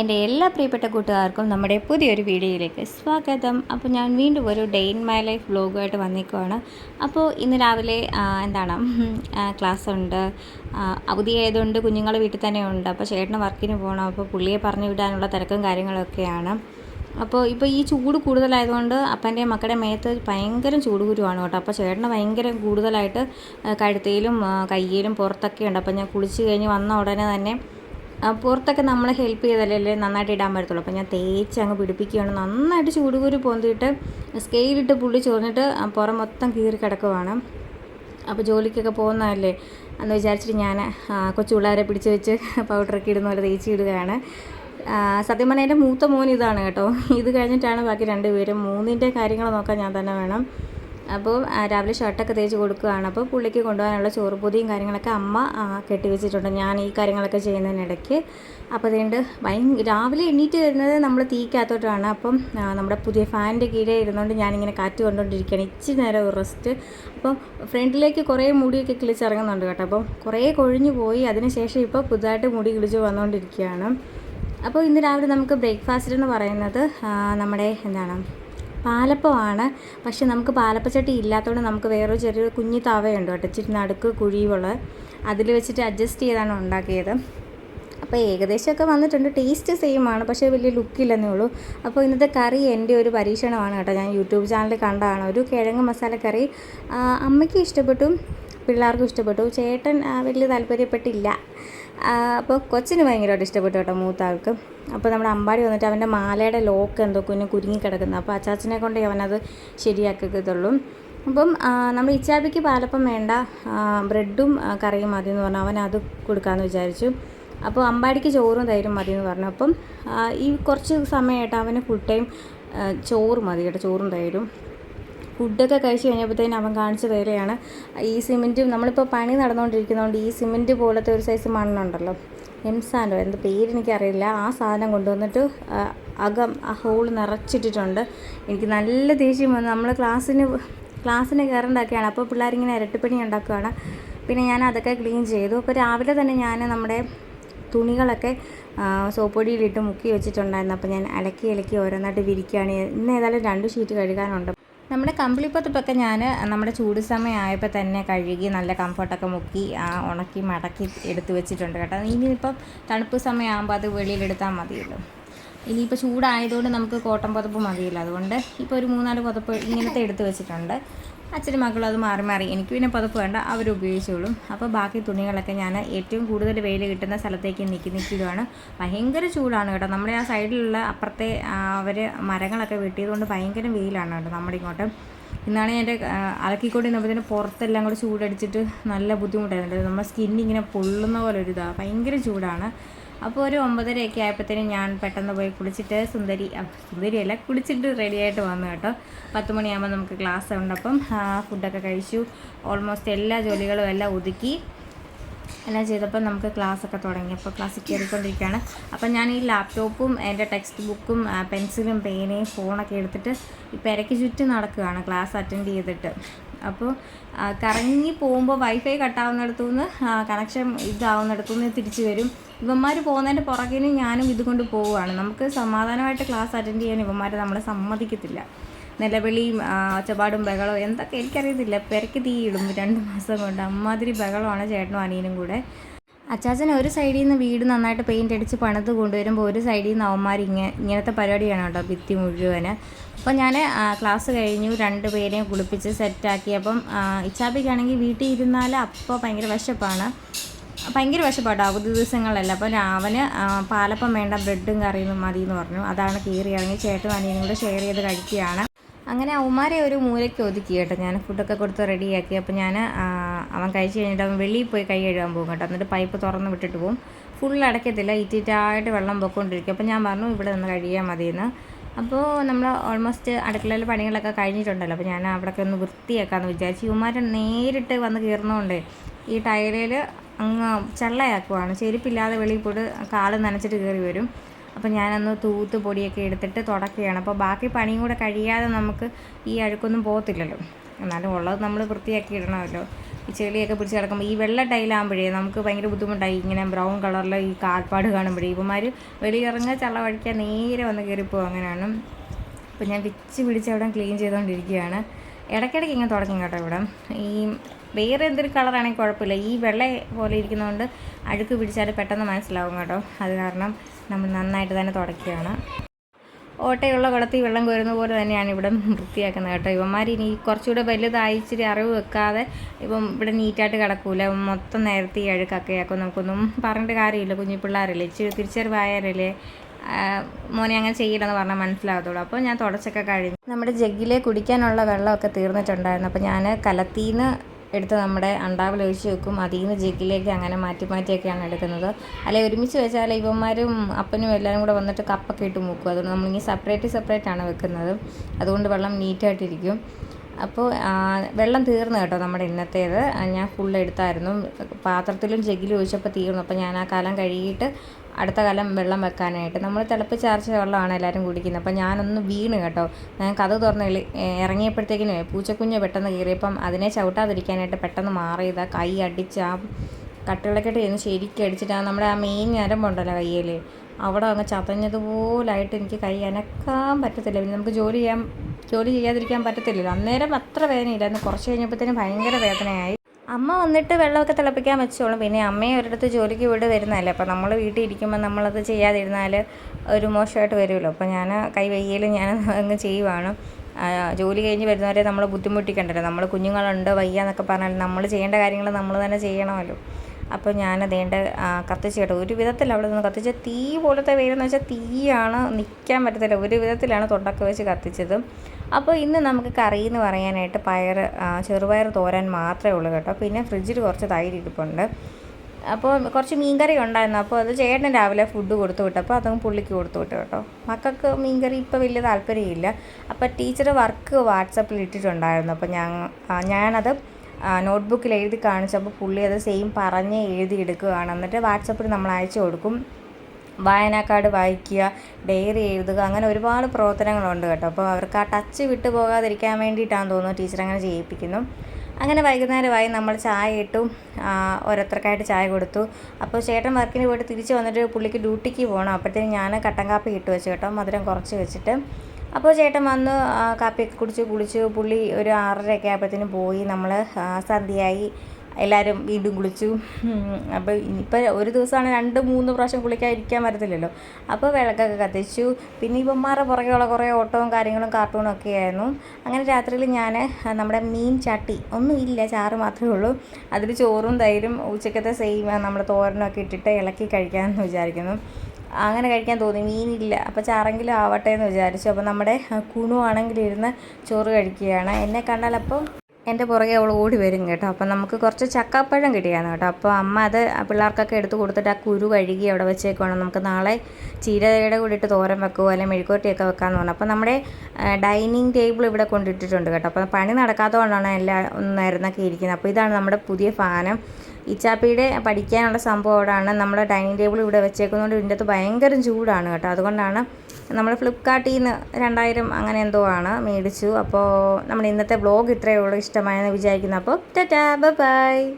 എന്റെ എല്ലാ പ്രിയപ്പെട്ട കൂട്ടുകാർക്കും നമ്മുടെ പുതിയൊരു വീഡിയോയിലേക്ക് സ്വാഗതം. അപ്പോൾ ഞാൻ വീണ്ടും ഒരു ഡേ ഇൻ മൈ ലൈഫ് വ്ലോഗുമായിട്ട് വന്നിരിക്കുവാണ്. അപ്പോൾ ഇന്ന് രാവിലെ എന്താണ് ക്ലാസ് ഉണ്ട് ആ, അവധി ആയതുകൊണ്ട് കുഞ്ഞുങ്ങൾ വീട്ടിൽ തന്നെ ഉണ്ട്. അപ്പോൾ ചേട്ടന് വർക്കിന് പോകണം. അപ്പോൾ പുള്ളിയെ പറഞ്ഞു വിടാനുള്ള തിരക്കും കാര്യങ്ങളൊക്കെയാണ്. അപ്പോൾ ഇപ്പോൾ ഈ ചൂട് കൂടുതലായതുകൊണ്ട് അപ്പന്റെ മക്കളുടെ മേത്ത് ഭയങ്കര ചൂട് കുരുവാണ് കേട്ടോ. അപ്പോൾ ചേട്ടന് ഭയങ്കര കൂടുതലായിട്ട് കഴുത്തയിലും കയ്യിലും പുറത്തൊക്കെ ഉണ്ട്. അപ്പോൾ ഞാൻ കുളിച്ച് കഴിഞ്ഞ് വന്ന ഉടനെ തന്നെ പുറത്തൊക്കെ നമ്മളെ ഹെൽപ്പ് ചെയ്തല്ലേ നന്നായിട്ട് ഇടാൻ പറ്റത്തുള്ളൂ. അപ്പോൾ ഞാൻ തേച്ച് അങ്ങ് പിടിപ്പിക്കുകയാണ്. നന്നായിട്ട് ചൂടുകൂരി പൊന്തിയിട്ട് സ്കെയിലിട്ട് പുള്ളി ചൊറിഞ്ഞിട്ട് പുറം മൊത്തം കീറി കിടക്കുവാണ്. അപ്പോൾ ജോലിക്കൊക്കെ പോകുന്നതല്ലേ? എന്ന് വിചാരിച്ചിട്ട് ഞാൻ കൊച്ചു പിള്ളേരെ പിടിച്ച് വെച്ച് പൗഡറൊക്കെ ഇടുന്ന പോലെ തേച്ച് ഇടുകയാണ്. സത്യം പറഞ്ഞാൽ എന്റെ മൂത്ത മോൻ ഇതാണ് കേട്ടോ. ഇത് കഴിഞ്ഞിട്ടാണ് ബാക്കി രണ്ടുപേരും. മൂന്നിന്റെ കാര്യങ്ങൾ നോക്കാൻ ഞാൻ തന്നെ വേണം. അപ്പോൾ രാവിലെ ഷർട്ടൊക്കെ തേച്ച് കൊടുക്കുകയാണ്. അപ്പോൾ പുള്ളിക്ക് കൊണ്ടുപോകാനുള്ള ചോറ് പൊതിയും കാര്യങ്ങളൊക്കെ അമ്മ കെട്ടിവെച്ചിട്ടുണ്ട്. കെട്ടി വെച്ചിട്ടുണ്ട് ഞാൻ ഈ കാര്യങ്ങളൊക്കെ ചെയ്യുന്നതിനിടയ്ക്ക് അപ്പോൾ അതുകൊണ്ട് ഭയങ്കര രാവിലെ എണീറ്റ് വരുന്നത് നമ്മൾ തീക്കകത്തോട്ടാണ് അപ്പം നമ്മുടെ പുതിയ ഫാനിന്റെ കീഴേ ഇരുന്നുകൊണ്ട് ഞാനിങ്ങനെ കാറ്റ് കൊണ്ടുകൊണ്ടിരിക്കുകയാണ് ഇച്ചിരി നേരം റെസ്റ്റ്. അപ്പം ഫ്രണ്ടിലേക്ക് കുറേ മുടിയൊക്കെ കിളിച്ചിറങ്ങുന്നുണ്ട് കേട്ടോ. അപ്പം കുറേ കൊഴിഞ്ഞു പോയി. അതിനുശേഷം ഇപ്പോൾ പുതുതായിട്ട് മുടി കിളിച്ച് വന്നുകൊണ്ടിരിക്കുകയാണ് അപ്പോൾ ഇന്ന് രാവിലെ നമുക്ക് ബ്രേക്ക്ഫാസ്റ്റ് എന്ന് പറയുന്നത് നമ്മുടെ എന്താണ് പാലപ്പമാണ്. പക്ഷെ നമുക്ക് പാലപ്പച്ചട്ടി ഇല്ലാത്തതുകൊണ്ട് നമുക്ക് വേറൊരു ചെറിയൊരു കുഞ്ഞു തവയുണ്ട് കേട്ടോ. ഇച്ചിരി നടുക്ക് കുഴിയുള്ള അതിൽ വെച്ചിട്ട് അഡ്ജസ്റ്റ് ചെയ്താണ് ഉണ്ടാക്കിയത്. അപ്പോൾ ഏകദേശമൊക്കെ വന്നിട്ടുണ്ട്. ടേസ്റ്റ് സെയിം ആണ്. പക്ഷേ വലിയ ലുക്കില്ലെന്നേ ഉള്ളൂ. അപ്പോൾ ഇന്നത്തെ കറി എന്റെ ഒരു പരീക്ഷണമാണ് കേട്ടോ. ഞാൻ യൂട്യൂബ് ചാനലിൽ കണ്ടതാണ്. ഒരു കിഴങ്ങ് മസാല കറി അമ്മയ്ക്ക് ഇഷ്ടപ്പെട്ടു. പിള്ളേർക്കും ഇഷ്ടപ്പെട്ടു. ചേട്ടൻ വലിയ താല്പര്യപ്പെട്ടില്ല. അപ്പോൾ കൊച്ചിന് ഭയങ്കരമായിട്ട് ഇഷ്ടപ്പെട്ടു കേട്ടോ മൂത്ത ആൾക്ക് അപ്പോൾ നമ്മുടെ അമ്പാടി വന്നിട്ട് അവന്റെ മാലയുടെ ലോക്ക് എന്തോ കുഞ്ഞു കുരുങ്ങി കിടക്കുന്നത് അപ്പോൾ അച്ചാച്ചനെ കൊണ്ടേ അവനത് ശരിയാക്കത്തുള്ളൂ അപ്പം നമ്മൾ ഇച്ചാബിക്ക് പാലപ്പം വേണ്ട ബ്രെഡും കറിയും മതി എന്ന് പറഞ്ഞു. അവൻ അത് കൊടുക്കാമെന്ന് വിചാരിച്ചു. അപ്പോൾ അമ്പാടിക്ക് ചോറും തൈരും മതി എന്ന് പറഞ്ഞു. അപ്പം ഈ കുറച്ച് സമയമായിട്ട് അവന് ഫുൾ ടൈം ചോറ് മതി കേട്ടോ ചോറും തൈരും. ഫുഡൊക്കെ കഴിച്ച് കഴിഞ്ഞപ്പോഴത്തേനും അവൻ കാണിച്ച വേലയാണ്. ഈ സിമെന്റും നമ്മളിപ്പോൾ പണി നടന്നുകൊണ്ടിരിക്കുന്നതുകൊണ്ട് ഈ സിമെന്റ് പോലത്തെ ഒരു സൈസ് മണ്ണുണ്ടല്ലോ. എംസാൻഡോ എന്ത് പേരെനിക്കറിയില്ല. ആ സാധനം കൊണ്ടുവന്നിട്ട് അകം ആ ഹോൾ നിറച്ചിട്ടിട്ടുണ്ട്. എനിക്ക് നല്ല ദേഷ്യം വന്നു. നമ്മൾ ക്ലാസ്സിന് ക്ലാസ്സിന് കയറേണ്ടതൊക്കെയാണ്. അപ്പോൾ പിള്ളേരിങ്ങനെ ഇരട്ടിപ്പണി ഉണ്ടാക്കുകയാണ് പിന്നെ ഞാൻ അതൊക്കെ ക്ലീൻ ചെയ്തു. അപ്പോൾ രാവിലെ തന്നെ ഞാൻ നമ്മുടെ തുണികളൊക്കെ സോപ്പൊടിയിലിട്ട് സോപ്പ് മുക്കി വെച്ചിട്ടുണ്ടായിരുന്നു. അപ്പോൾ ഞാൻ അലക്കി ഇലക്കി ഓരോന്നായിട്ട് വിരിക്കുകയാണ് ഇന്ന് ഏതായാലും രണ്ട് ഷീറ്റ് കഴുകാനുണ്ട്. നമ്മുടെ കമ്പിളിപ്പത്തിപ്പൊക്കെ ഞാൻ നമ്മുടെ ചൂട് സമയമായപ്പോൾ തന്നെ കഴുകി നല്ല കംഫർട്ടൊക്കെ മുക്കി ഉണക്കി മടക്കി എടുത്ത് വെച്ചിട്ടുണ്ട് കേട്ടോ. ഇനിയിപ്പം തണുപ്പ് സമയമാകുമ്പോൾ അത് വെളിയിലെടുത്താൽ മതിയല്ലോ. ഇനിയിപ്പോൾ ചൂടായതുകൊണ്ട് നമുക്ക് കോട്ടൻ പുതപ്പ് മതിയല്ലോ. അതുകൊണ്ട് ഇപ്പോൾ ഒരു മൂന്നാൽ പുതപ്പ് ഇങ്ങനത്തെ എടുത്ത് വെച്ചിട്ടുണ്ട്. അച്ഛനും മക്കളും അത് മാറി മാറി. എനിക്ക് പിന്നെ പുതപ്പ് വേണ്ട. അവർ ഉപയോഗിച്ചോളും. അപ്പോൾ ബാക്കി തുണികളൊക്കെ ഞാൻ ഏറ്റവും കൂടുതൽ വെയിൽ കിട്ടുന്ന സ്ഥലത്തേക്ക് നിൽക്കി നിൽക്കുകയാണ് ഭയങ്കര ചൂടാണ് കേട്ടോ. നമ്മുടെ ആ സൈഡിലുള്ള അപ്പുറത്തെ അവർ മരങ്ങളൊക്കെ വെട്ടിയതുകൊണ്ട് ഭയങ്കര വെയിലാണ് കേട്ടോ നമ്മുടെ ഇങ്ങോട്ട്. ഇന്നാണ് എന്റെ അലക്കിക്കൊണ്ട് അലക്കിക്കൊണ്ടിരുന്നപ്പോഴത്തേന് പുറത്തെല്ലാം കൂടെ ചൂടടിച്ചിട്ട് നല്ല ബുദ്ധിമുട്ടായിരുന്നു. നമ്മുടെ സ്കിന്നിങ്ങനെ പൊള്ളുന്ന പോലെ ഒരു ഇതാണ് ഭയങ്കര ചൂടാണ്. അപ്പോൾ ഒരു ഒമ്പതരയൊക്കെ ആയപ്പോഴത്തേനും ഞാൻ പെട്ടെന്ന് പോയി കുളിച്ചിട്ട് സുന്ദരി സുന്ദരിയല്ല കുളിച്ചിട്ട് റെഡി ആയിട്ട് വന്നു കേട്ടോ. പത്ത് മണിയാകുമ്പോൾ നമുക്ക് ക്ലാസ് ഉണ്ട് അപ്പം ആ, ഫുഡൊക്കെ കഴിച്ചു. ഓൾമോസ്റ്റ് എല്ലാ ജോലികളും എല്ലാം ഒതുക്കി. എല്ലാം ചെയ്തപ്പോൾ നമുക്ക് ക്ലാസ്സൊക്കെ തുടങ്ങി. അപ്പോൾ ക്ലാസ്സിൽ കയറിക്കൊണ്ടിരിക്കുകയാണ്. അപ്പോൾ ഞാൻ ഈ ലാപ്ടോപ്പും എന്റെ ടെക്സ്റ്റ് ബുക്കും പെൻസിലും പേനയും ഫോണൊക്കെ എടുത്തിട്ട് ഈ പെരയ്ക്ക് ചുറ്റും നടക്കുകയാണ് ക്ലാസ് അറ്റൻഡ് ചെയ്തിട്ട്. അപ്പോൾ കറങ്ങി പോകുമ്പോൾ വൈഫൈ കട്ടാവുന്നിടത്തു നിന്ന് കണക്ഷൻ ഇതാവുന്നിടത്തു നിന്ന് തിരിച്ചു വരും. ഇവന്മാർ പോകുന്നതിന്റെ പുറകിന് ഞാനും ഇതുകൊണ്ട് പോവുകയാണ്. നമുക്ക് സമാധാനമായിട്ട് ക്ലാസ് അറ്റൻഡ് ചെയ്യാൻ ഇവന്മാർ നമ്മളെ സമ്മതിക്കത്തില്ല. നിലവിളിയും ഒച്ചപാടും ബഹളവും എന്തൊക്കെ എനിക്കറിയത്തില്ല. പെരക്ക് തീയിടും. രണ്ട് മാസം കൊണ്ട് അമ്മാതിരി ബഹളമാണ് ചേട്ടനും അനിയനും കൂടെ. അച്ചാച്ചൻ ഒരു സൈഡിൽ നിന്ന് വീട് നന്നായിട്ട് പെയിന്റ് അടിച്ച് പണിത് കൊണ്ടുവരുമ്പോൾ ഒരു സൈഡിൽ നിന്ന് അവന്മാർ ഇങ്ങനെ ഇങ്ങനത്തെ പരിപാടിയാണ് കേട്ടോ ഭിത്തി മുഴുവൻ. അപ്പോൾ ഞാൻ ക്ലാസ് കഴിഞ്ഞു രണ്ട് പേരെയും കുളിപ്പിച്ച് സെറ്റാക്കി അപ്പം ഇച്ചാപ്പിക്കാണെങ്കിൽ വീട്ടിൽ ഇരുന്നാൽ അപ്പോൾ ഭയങ്കര വിശപ്പാണ്. ഭയങ്കര വിശപ്പാട്ടോ അവധി ദിവസങ്ങളല്ല അപ്പോൾ അവന് പാലപ്പം വേണ്ട ബ്രെഡും കറിയും മതി എന്ന് പറഞ്ഞു. അതാണ് കീറി ഇറങ്ങി ചേട്ടും അനിയനും കൂടെ ഷെയർ ചെയ്ത് കഴിക്കുകയാണ്. അങ്ങനെ അവന്മാരെ ഒരു മൂലയ്ക്ക് ഒതുക്കി കേട്ടോ. ഞാൻ ഫുഡൊക്കെ കൊടുത്ത് റെഡിയാക്കി അപ്പോൾ ഞാൻ അവൻ കഴിച്ച് കഴിഞ്ഞിട്ട് അവൻ വെളിയിൽ പോയി കൈ കഴുകാൻ പോകും കേട്ടോ. എന്നിട്ട് പൈപ്പ് തുറന്ന് വിട്ടിട്ട് പോകും. ഫുൾ അടയ്ക്കത്തില്ല. ഇറ്റിറ്റായിട്ട് വെള്ളം പൊക്കൊണ്ടിരിക്കും. അപ്പോൾ ഞാൻ പറഞ്ഞു ഇവിടെ നിന്ന് കഴിയാൽ മതിയെന്ന്. അപ്പോൾ നമ്മൾ ഓൾമോസ്റ്റ് അടുക്കളയിൽ പണികളൊക്കെ കഴിഞ്ഞിട്ടുണ്ടല്ലോ. അപ്പോൾ ഞാൻ അവിടെയൊക്കെ ഒന്ന് വൃത്തിയാക്കാമെന്ന് വിചാരിച്ചു ഇവന്മാരെ നേരിട്ട് വന്ന് കയറുന്നതുകൊണ്ട് ഈ ടയറിൽ അങ്ങ് ചള്ളയാക്കുവാണ്. ചെരുപ്പില്ലാതെ വെളിയിൽ പോയിട്ട് കാൽ നനച്ചിട്ട് കയറി വരും. അപ്പോൾ ഞാനൊന്ന് തൂത്ത് പൊടിയൊക്കെ എടുത്തിട്ട് തുടക്കുകയാണ്. അപ്പോൾ ബാക്കി പണിയും കൂടെ കഴിയാതെ നമുക്ക് ഈ അഴുക്കൊന്നും പോകത്തില്ലല്ലോ. എന്നാലും ഉള്ളത് നമ്മൾ വൃത്തിയാക്കി ഇടണമല്ലോ. ഈ ചെളിയൊക്കെ പിടിച്ച് കിടക്കുമ്പോൾ ഈ വെള്ള ടൈലാകുമ്പോഴേ നമുക്ക് ഭയങ്കര ബുദ്ധിമുട്ടായി. ഇങ്ങനെ ബ്രൗൺ കളറിലെ ഈ കാൽപ്പാട് കാണുമ്പോഴേ ഇവന്മാർ വെളിയിറങ്ങുക ചള്ള വഴിക്കാൻ നേരെ വന്ന് കയറിപ്പോകും അങ്ങനെയാണ്. അപ്പോൾ ഞാൻ വിച്ച് പിടിച്ച് അവിടെ ക്ലീൻ ചെയ്തുകൊണ്ടിരിക്കുകയാണ് ഇടയ്ക്കിടയ്ക്ക് ഇങ്ങനെ തുടങ്ങും കേട്ടോ ഇവിടെ. ഈ വേറെ എന്തൊരു കളറാണെങ്കിൽ കുഴപ്പമില്ല. ഈ വെള്ള പോലെ ഇരിക്കുന്നതുകൊണ്ട് അഴുക്ക് പിടിച്ചാൽ പെട്ടെന്ന് മനസ്സിലാവും കേട്ടോ. അത് കാരണം നമ്മൾ നന്നായിട്ട് തന്നെ തുടയ്ക്കുകയാണ്. ഓട്ടയുള്ള കുളത്തിൽ വെള്ളം കോരുന്ന പോലെ തന്നെയാണ് ഇവിടെ വൃത്തിയാക്കുന്നത് കേട്ടോ. ഇവന്മാർ ഇനി കുറച്ചുകൂടെ വലുതായി ഇച്ചിരി അറിവ് വെക്കാതെ ഇപ്പം ഇവിടെ നീറ്റായിട്ട് കിടക്കൂല. മൊത്തം നേരത്തെ അഴുക്കൊക്കെ ആക്കും നമുക്കൊന്നും പറഞ്ഞിട്ട് കാര്യമില്ല. കുഞ്ഞു പിള്ളേരല്ലേ ഇച്ചിരി തിരിച്ചറിവായാലല്ലേ? മോനെ അങ്ങനെ ചെയ്യില്ലെന്ന് പറഞ്ഞാൽ മനസ്സിലാകത്തുള്ളൂ. അപ്പോൾ ഞാൻ തുടച്ചൊക്കെ കഴിഞ്ഞു. നമ്മുടെ ജഗ്ഗിലെ കുടിക്കാനുള്ള വെള്ളമൊക്കെ തീർന്നിട്ടുണ്ടായിരുന്നു. അപ്പോൾ ഞാൻ കലത്തീന്ന് എടുത്ത് നമ്മുടെ അണ്ടാവിൽ ഒഴിച്ച് വെക്കും. അതിൽ നിന്ന് ജഗ്ഗിലേക്ക് അങ്ങനെ മാറ്റി മാറ്റിയൊക്കെയാണ് എടുക്കുന്നത്. അല്ലെ ഒരുമിച്ച് വെച്ചാൽ ഇവന്മാരും അപ്പനും എല്ലാവരും കൂടെ വന്നിട്ട് കപ്പൊക്കെ ഇട്ട് മുക്കും. അതുകൊണ്ട് നമ്മളിങ്ങനെ സെപ്പറേറ്റ് സെപ്പറേറ്റ് ആണ് വെക്കുന്നത്. അതുകൊണ്ട് വെള്ളം നീറ്റായിട്ടിരിക്കും. അപ്പോൾ വെള്ളം തീർന്നു കേട്ടോ നമ്മുടെ ഇന്നത്തേത്. ഞാൻ ഫുൾ എടുത്തായിരുന്നു. പാത്രത്തിലും ജഗ്ഗിലും ഒഴിച്ചപ്പോൾ തീർന്നു. അപ്പോൾ ഞാൻ ആ കാലം കഴുകിയിട്ട് അടുത്ത കാലം വെള്ളം വെക്കാനായിട്ട്. നമ്മൾ തിളപ്പിച്ചാർച്ച വെള്ളമാണ് എല്ലാവരും കുടിക്കുന്നത്. അപ്പം ഞാനൊന്ന് വീണ് കേട്ടോ. ഞാൻ കഥ തുറന്ന് ഇറങ്ങിയപ്പോഴത്തേക്കിന് പൂച്ചക്കുഞ്ഞ് പെട്ടെന്ന് കയറിയപ്പം അതിനെ ചവിട്ടാതിരിക്കാനായിട്ട് പെട്ടെന്ന് മാറിയതാ. കൈ അടിച്ച് ആ കട്ടിളക്കെട്ട് ചെന്ന് ശരിക്കും അടിച്ചിട്ട് ആ നമ്മുടെ ആ മെയിൻ ഞരമ്പുണ്ടല്ലോ കയ്യിൽ അവിടെ അങ്ങ് ചതഞ്ഞതുപോലായിട്ട് എനിക്ക് കൈ അനക്കാൻ പറ്റത്തില്ല. പിന്നെ നമുക്ക് ജോലി ചെയ്യാൻ ജോലി ചെയ്യാതിരിക്കാൻ പറ്റത്തില്ലല്ലോ. അന്നേരം അത്ര വേദനയില്ലായിരുന്നു. കുറച്ച് കഴിഞ്ഞപ്പോഴത്തേനും ഭയങ്കര വേദനയായി. അമ്മ വന്നിട്ട് വെള്ളമൊക്കെ തിളപ്പിക്കാൻ വെച്ചോളും. പിന്നെ അമ്മയെ ഒരിടത്ത് ജോലിക്ക് വീട് വരുന്നതല്ലേ. അപ്പോൾ നമ്മൾ വീട്ടിൽ ഇരിക്കുമ്പോൾ നമ്മളത് ചെയ്യാതിരുന്നാൽ ഒരു മോശമായിട്ട് വരുമല്ലോ. അപ്പോൾ ഞാൻ കൈ വയ്യയിൽ ഞാൻ അങ്ങ് ചെയ്യുവാണ്. ജോലി കഴിഞ്ഞ് വരുന്നവരെ നമ്മൾ ബുദ്ധിമുട്ടിക്കണ്ടല്ലോ. നമ്മൾ കുഞ്ഞുങ്ങളുണ്ട് വയ്യ എന്നൊക്കെ പറഞ്ഞാൽ നമ്മൾ ചെയ്യേണ്ട കാര്യങ്ങൾ നമ്മൾ തന്നെ ചെയ്യണമല്ലോ. അപ്പോൾ ഞാൻ അതേണ്ട കത്തിച്ച് കേട്ടോ. ഒരു വിധത്തിൽ അവിടെ നിന്ന് കത്തിച്ച തീ പോലത്തെ വെയിലെന്ന് വെച്ചാൽ തീയാണ് നിൽക്കാൻ പറ്റത്തില്ല. ഒരു വിധത്തിലാണ് തൊണ്ടൊക്കെ വെച്ച് കത്തിച്ചത്. അപ്പോൾ ഇന്ന് നമുക്ക് കറി എന്ന് പറയാനായിട്ട് പയർ ചെറുപയർ തോരാൻ മാത്രമേ ഉള്ളൂ കേട്ടോ. പിന്നെ ഫ്രിഡ്ജിൽ കുറച്ച് തൈര് ഇരിപ്പുണ്ട്. അപ്പോൾ കുറച്ച് മീൻകറി ഉണ്ടായിരുന്നു. അപ്പോൾ അത് ചേട്ടൻ രാവിലെ ഫുഡ് കൊടുത്തു വിട്ടപ്പോൾ അതും പുള്ളിക്ക് കൊടുത്തു വിട്ടു കേട്ടോ. മക്കൾക്ക് മീൻകറി ഇപ്പോൾ വലിയ താല്പര്യമില്ല. അപ്പോൾ ടീച്ചർ വർക്ക് വാട്സപ്പിൽ ഇട്ടിട്ടുണ്ടായിരുന്നു. അപ്പോൾ ഞാൻ ഞാനത് നോട്ട്ബുക്കിൽ എഴുതി കാണിച്ചപ്പോൾ പുള്ളി അത് സെയിം പറഞ്ഞ് എഴുതി എടുക്കുകയാണ്. എന്നിട്ട് വാട്സപ്പിൽ നമ്മൾ അയച്ചു കൊടുക്കും. വായനാക്കാർഡ് വായിക്കുക ഡയറി എഴുതുക അങ്ങനെ ഒരുപാട് പ്രവർത്തനങ്ങളുണ്ട് കേട്ടോ. അപ്പോൾ അവർക്ക് ആ ടച്ച് വിട്ടു പോകാതിരിക്കാൻ വേണ്ടിയിട്ടാണെന്ന് തോന്നുന്നു ടീച്ചർ അങ്ങനെ ചെയ്യിപ്പിക്കുന്നു. അങ്ങനെ വൈകുന്നേരമായി നമ്മൾ ചായ ഇട്ടു ഓരോരുത്തർക്കായിട്ട് ചായ കൊടുത്തു. അപ്പോൾ ചേട്ടൻ വർക്കിന് പോയിട്ട് തിരിച്ച് വന്നിട്ട് പുള്ളിക്ക് ഡ്യൂട്ടിക്ക് പോകണം. അപ്പോഴത്തേക്കും ഞാൻ കട്ടൻ കാപ്പി ഇട്ട് വെച്ച് കേട്ടോ മധുരം കുറച്ച് വെച്ചിട്ട്. അപ്പോൾ ചേട്ടൻ വന്ന് കാപ്പിയൊക്കെ കുടിച്ച് കുളിച്ച്. പുള്ളി ഒരു ആറരയൊക്കെ ആയപ്പോഴത്തേനും പോയി. നമ്മൾ സന്ധ്യയായി. എല്ലാവരും വീണ്ടും കുളിച്ചു. അപ്പോൾ ഇനിയിപ്പോൾ ഒരു ദിവസമാണ് രണ്ട് മൂന്ന് പ്രാവശ്യം കുളിക്കാതിരിക്കാൻ വരത്തില്ലല്ലോ. അപ്പോൾ വിളക്കൊക്കെ കത്തിച്ചു. പിന്നെ ഇവന്മാരുടെ പുറകെയുള്ള കുറേ ഓട്ടവും കാര്യങ്ങളും കാർട്ടൂണും ഒക്കെ ആയിരുന്നു. അങ്ങനെ രാത്രിയിൽ ഞാൻ നമ്മുടെ മീൻ ചട്ടി ഒന്നും ഇല്ല ചാറ് മാത്രമേ ഉള്ളൂ. അതിൽ ചോറും തൈരും ഉച്ചക്കത്തെ സെയിം നമ്മുടെ തോരനൊക്കെ ഇട്ടിട്ട് ഇളക്കി കഴിക്കാമെന്ന് വിചാരിക്കുന്നു. അങ്ങനെ കഴിക്കാൻ തോന്നി. മീനില്ല. അപ്പോൾ ചാറെങ്കിലും ആവട്ടെ എന്ന് വിചാരിച്ചു. അപ്പോൾ നമ്മുടെ കുണു ആണെങ്കിൽ ചോറ് കഴിക്കുകയാണ്. എന്നെ കണ്ടാൽ അപ്പം എന്റെ പുറകെ അവൾ ഓടി വരും കേട്ടോ. അപ്പം നമുക്ക് കുറച്ച് ചക്കപ്പഴം കിട്ടിയാണ് കേട്ടോ. അപ്പോൾ അമ്മ അത് പിള്ളേർക്കൊക്കെ എടുത്ത് കൊടുത്തിട്ട് ആ കുരു കഴുകി അവിടെ വെച്ചേക്കുവാണ്. നമുക്ക് നാളെ ചീരയുടെ കൂടി ഇട്ട് തോരൻ വെക്കുമോ അല്ലെങ്കിൽ മെഴുക്കോട്ടിയൊക്കെ വെക്കാമെന്ന് പറഞ്ഞു. അപ്പോൾ നമ്മുടെ ഡൈനിങ് ടേബിൾ ഇവിടെ കൊണ്ടിട്ടിട്ടുണ്ട് കേട്ടോ. അപ്പോൾ പണി നടക്കാത്തതുകൊണ്ടാണ് എല്ലാ നേരുന്നൊക്കെ ഇരിക്കുന്നത്. അപ്പോൾ ഇതാണ് നമ്മുടെ പുതിയ ഫാനം. ഇച്ചാപ്പിയുടെ പഠിക്കാനുള്ള സംഭവം അവിടെയാണ്. നമ്മുടെ ഡൈനിങ് ടേബിൾ ഇവിടെ വെച്ചേക്കുന്നതുകൊണ്ട് ഇതിന്റെ അകത്ത് ഭയങ്കര ചൂടാണ് കേട്ടോ. അതുകൊണ്ടാണ് നമ്മൾ ഫ്ലിപ്കാർട്ടിൽ നിന്ന് രണ്ടായിരം അങ്ങനെ എന്തോ ആണ് മേടിച്ചു. അപ്പോൾ നമ്മുടെ ഇന്നത്തെ വ്ളോഗ് ഇത്രയേ ഉള്ളൂ. ഇഷ്ടമായെന്ന് വിചാരിക്കുന്നു. അപ്പോൾ ടാറ്റാ ബൈ.